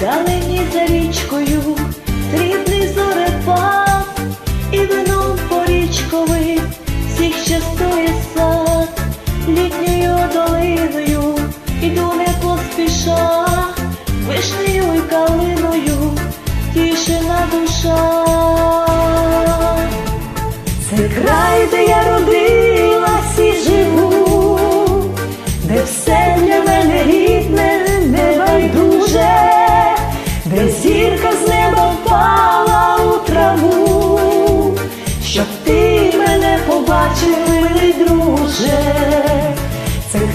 Вдалині за річкою срібний зорепад, і вином порічковий всіх частує сад, літньою долиною іду не поспіша, вишнею й калиною тішина душа. Це край, де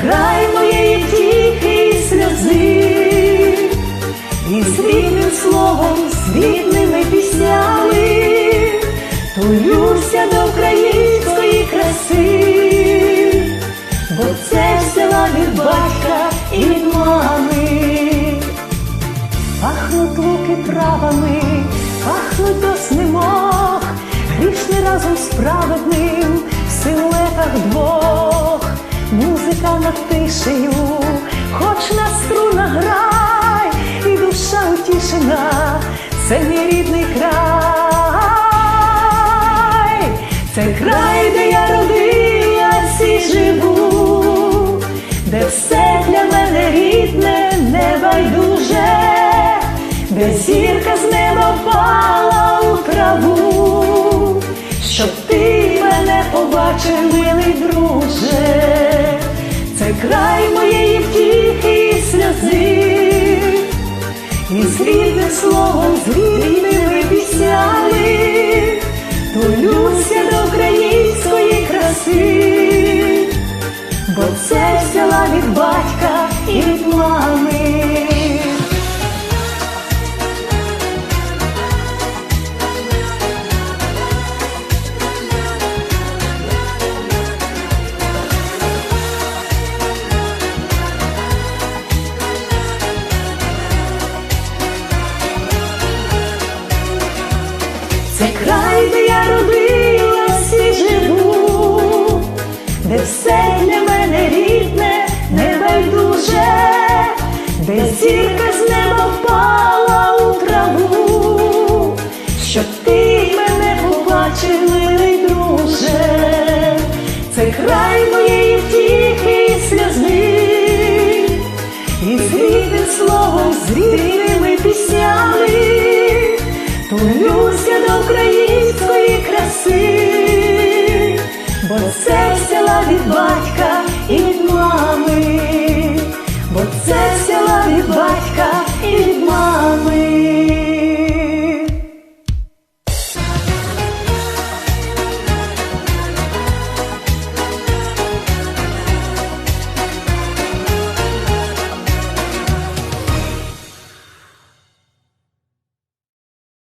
край моєї втіхи і сльози, і з словом, з рідними піснями. Тулюся до української краси, бо це села від батька і від мами. Пахнуть луки травами, пахнуть до снемох, грішний разом з праведним в силуетах двох, музика над тишею, хоч на струнах грай, і душа утішена, це мій рідний край, це край, де я родилась і живу, де все для мене рідне, небайдуже, де зірка з неба впала у траву, щоб ти мене побачив, милий друже, це край моєї втіхи і сльози. І з рідним словом, з Це край, де я родилась і живу, де все для мене рідне, небайдуже, де зірка з неба впала у траву, щоб ти мене побачив, милий друже, це край моєї втіхи і сльози, і з рідним словом, з рідними піснями. Це взяла від батька і від мами, бо це взяла від батька і від мами.